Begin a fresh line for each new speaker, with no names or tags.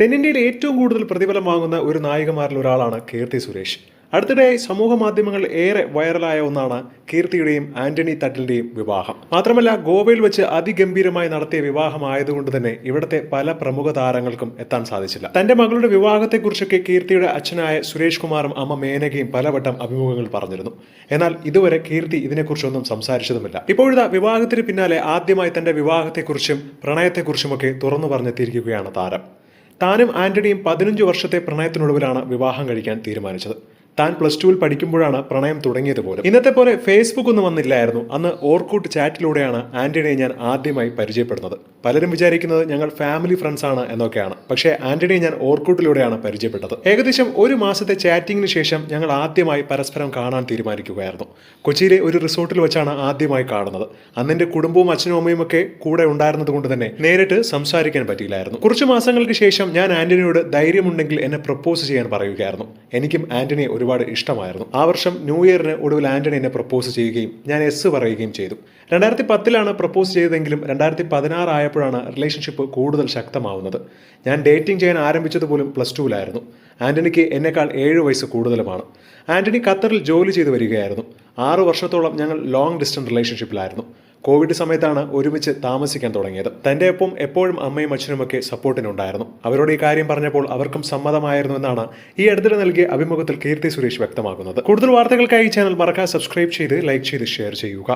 തെന്നിന്ത്യയിൽ ഏറ്റവും കൂടുതൽ പ്രതിഫലം വാങ്ങുന്ന ഒരു നായികമാരിൽ ഒരാളാണ് കീർത്തി സുരേഷ്. അടുത്തിടെ സമൂഹ മാധ്യമങ്ങളിൽ ഏറെ വൈറലായ ഒന്നാണ് കീർത്തിയുടെയും ആന്റണി തട്ടിലിന്റെയും വിവാഹം. മാത്രമല്ല ഗോവയിൽ വെച്ച് അതിഗംഭീരമായി നടത്തിയ വിവാഹമായതുകൊണ്ട് തന്നെ ഇവിടുത്തെ പല പ്രമുഖ താരങ്ങൾക്കും എത്താൻ സാധിച്ചില്ല. തന്റെ മകളുടെ വിവാഹത്തെക്കുറിച്ചൊക്കെ കീർത്തിയുടെ അച്ഛനായ സുരേഷ് കുമാറും അമ്മ മേനകയും പലവട്ടം അഭിമുഖങ്ങൾ പറഞ്ഞിരുന്നു. എന്നാൽ ഇതുവരെ കീർത്തി ഇതിനെക്കുറിച്ചൊന്നും സംസാരിച്ചതുമില്ല. ഇപ്പോഴത്തെ വിവാഹത്തിന് പിന്നാലെ ആദ്യമായി തന്റെ വിവാഹത്തെക്കുറിച്ചും പ്രണയത്തെക്കുറിച്ചുമൊക്കെ തുറന്നു പറഞ്ഞെത്തിയിരിക്കുകയാണ് താരം. താനും ആന്റണിയും പതിനഞ്ച് വർഷത്തെ പ്രണയത്തിനൊടുവിലാണ് വിവാഹം കഴിക്കാൻ തീരുമാനിച്ചത്. താൻ പ്ലസ് ടുവിൽ പഠിക്കുമ്പോഴാണ് പ്രണയം തുടങ്ങിയത് പോലും. ഇന്നത്തെ പോലെ ഫേസ്ബുക്ക് ഒന്നും വന്നില്ലായിരുന്നു. അന്ന് ഓർക്കൂട്ട് ചാറ്റിലൂടെയാണ് ആന്റണിയെ ഞാൻ ആദ്യമായി പരിചയപ്പെടുന്നത്. പലരും വിചാരിക്കുന്നത് ഞങ്ങൾ ഫാമിലി ഫ്രണ്ട്സ് ആണ് എന്നൊക്കെയാണ്. പക്ഷേ ആന്റണിയെ ഞാൻ ഓർക്കൂട്ടിലൂടെയാണ് പരിചയപ്പെട്ടത്. ഏകദേശം ഒരു മാസത്തെ ചാറ്റിങ്ങിന് ശേഷം ഞങ്ങൾ ആദ്യമായി പരസ്പരം കാണാൻ തീരുമാനിക്കുകയായിരുന്നു. കൊച്ചിയിലെ ഒരു റിസോർട്ടിൽ വെച്ചാണ് ആദ്യമായി കാണുന്നത്. അന്ന് എന്റെ കുടുംബവും അച്ഛനും അമ്മയും ഒക്കെ കൂടെ ഉണ്ടായിരുന്നത് കൊണ്ട് തന്നെ നേരിട്ട് സംസാരിക്കാൻ പറ്റിയില്ലായിരുന്നു. കുറച്ച് മാസങ്ങൾക്ക് ശേഷം ഞാൻ ആന്റണിയോട് ധൈര്യമുണ്ടെങ്കിൽ എന്നെ പ്രപ്പോസ് ചെയ്യാൻ പറയുകയായിരുന്നു. എനിക്കും ആന്റണിയെ ഒരുപാട് ഇഷ്ടമായിരുന്നു. ആ വർഷം ന്യൂ ഇയറിന് ഒടുവിൽ ആന്റണി എന്നെ പ്രപ്പോസ് ചെയ്യുകയും ഞാൻ എസ് പറയുകയും ചെയ്തു. രണ്ടായിരത്തി പത്തിലാണ് പ്രപ്പോസ് ചെയ്തതെങ്കിലും രണ്ടായിരത്തി പതിനാറ് ആയപ്പോഴാണ് റിലേഷൻഷിപ്പ് കൂടുതൽ ശക്തമാവുന്നത്. ഞാൻ ഡേറ്റിംഗ് ചെയ്യാൻ ആരംഭിച്ചത് പോലും പ്ലസ് ടുവിലായിരുന്നു ആന്റണിക്ക് എന്നെക്കാൾ ഏഴ് വയസ്സ് കൂടുതലുമാണ്. ആന്റണി ഖത്തറിൽ ജോലി ചെയ്തു വരികയായിരുന്നു. ആറു വർഷത്തോളം ഞങ്ങൾ ലോങ് ഡിസ്റ്റൻസ് റിലേഷൻഷിപ്പിലായിരുന്നു കോവിഡ് സമയത്താണ് ഒരുമിച്ച് താമസിക്കാൻ തുടങ്ങിയത്. തന്റെ ഒപ്പം എപ്പോഴും അമ്മയും അച്ഛനുമൊക്കെ സപ്പോർട്ടിനുണ്ടായിരുന്നു. അവരോട് ഈ കാര്യം പറഞ്ഞപ്പോൾ അവർക്കും സമ്മതമായിരുന്നു എന്നാണ് ഈ അടുത്തിടെ നൽകിയ അഭിമുഖത്തിൽ കീർത്തി സുരേഷ് വ്യക്തമാക്കുന്നത്. കൂടുതൽ വാർത്തകൾക്കായി ചാനൽ മറക്കാതെ സബ്സ്ക്രൈബ് ചെയ്ത് ലൈക്ക് ചെയ്ത് ഷെയർ ചെയ്യുക.